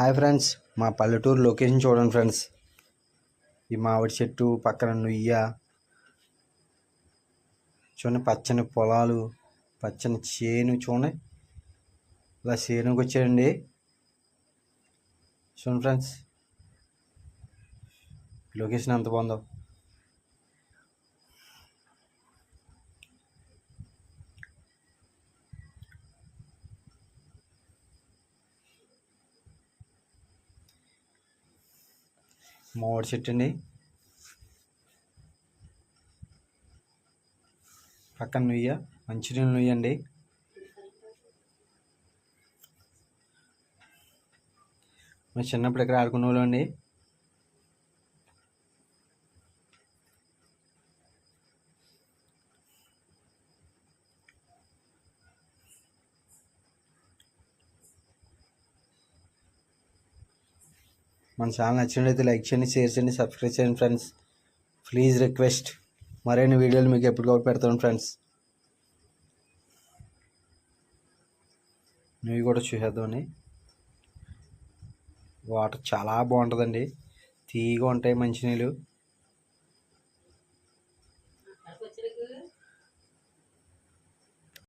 Hi friends మా పల్లెటూరు location చూడండి ఫ్రెండ్స్. ఈ మామిడి చెట్టు పక్కన నుయ్య చూడండి పచ్చని పొలాలు పచ్చని చేను చూడండి. ఇలా చేనుకి వచ్చాడండి చూడండి ఫ్రెండ్స్ లొకేషన్ ఎంత బాగుందో. మామిడి చెట్టు అండి. పక్కన నుయ్య మంచినీళ్ళు నుయ్య అండి. మేము చిన్నప్పుడు ఇక్కడ ఆడుకునే వాళ్ళం అండి. మన ఛానల్ నచ్చినట్లయితే లైక్ చేయండి షేర్ చేయండి సబ్స్క్రైబ్ చేయండి ఫ్రెండ్స్. Please request. మరిన్ని వీడియోలు మీకు ఎప్పటికప్పుడు పెడతాను ఫ్రెండ్స్. నువ్వు కూడా చూసేద్దామని వాటర్ చాలా బాగుంటుందండి. తీయగా ఉంటాయి మంచినీళ్ళు.